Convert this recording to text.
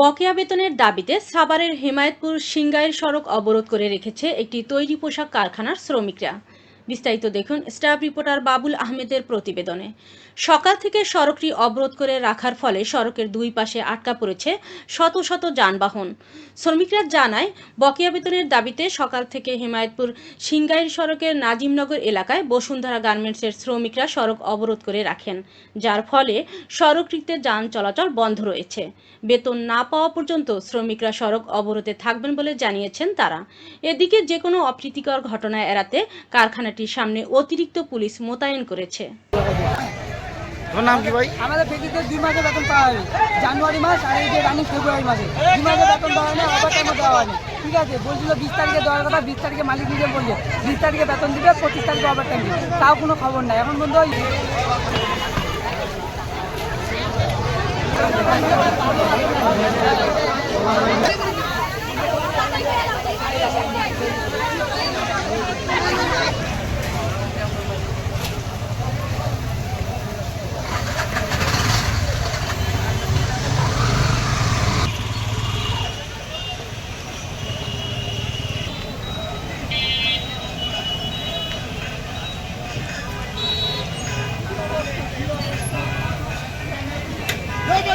বকেয়া বেতনের দাবিতে সাভারের হেমায়েতপুর সিংগাইর সড়ক অবরোধ করে রেখেছে একটি তৈরি পোশাক কারখানার শ্রমিকরা। বিস্তারিত দেখুন, স্টাফ রিপোর্টার বাবুল আহমেদের প্রতিবেদনে। সকাল থেকে সড়কটি অবরোধ করে রাখার ফলে সড়কের দুই পাশে আটকা পড়েছে শত শত যানবাহন। শ্রমিকরা জানায়, বকেয়া বেতনের দাবিতে সকাল থেকে হেমায়েতপুর সিংগাইর সড়কের নাজিমনগর এলাকায় বসুন্ধরা গার্মেন্টসের শ্রমিকরা সড়ক অবরোধ করে রাখেন, যার ফলে সড়কটিতে যান চলাচল বন্ধ রয়েছে। বেতন না পাওয়া পর্যন্ত শ্রমিকরা সড়ক অবরোধে থাকবেন বলে জানিয়েছেন তারা। এদিকে যে কোনো অপ্রীতিকর ঘটনা এড়াতে কারখানাটির সামনে অতিরিক্ত পুলিশ মোতায়েন করেছে। তোমার নাম কি ভাই? আমাদের দুই মাসে বেতন পাওয়া জানুয়ারি মাস আর এই যে রানিং ফেব্রুয়ারি মাসে। দুই মাসে বেতন পাওয়া হয় ওভার টাইমও দেওয়া হয়নি ঠিক আছে বলছিল বিশ তারিখে দেওয়ার কথা বিশ তারিখে মালিক নিজে বলছে বিশ তারিখে বেতন দিবে পঁচিশ তারিখে ওভার টাইম দিবে। তাও কোনো খবর নাই। এখন পর্যন্ত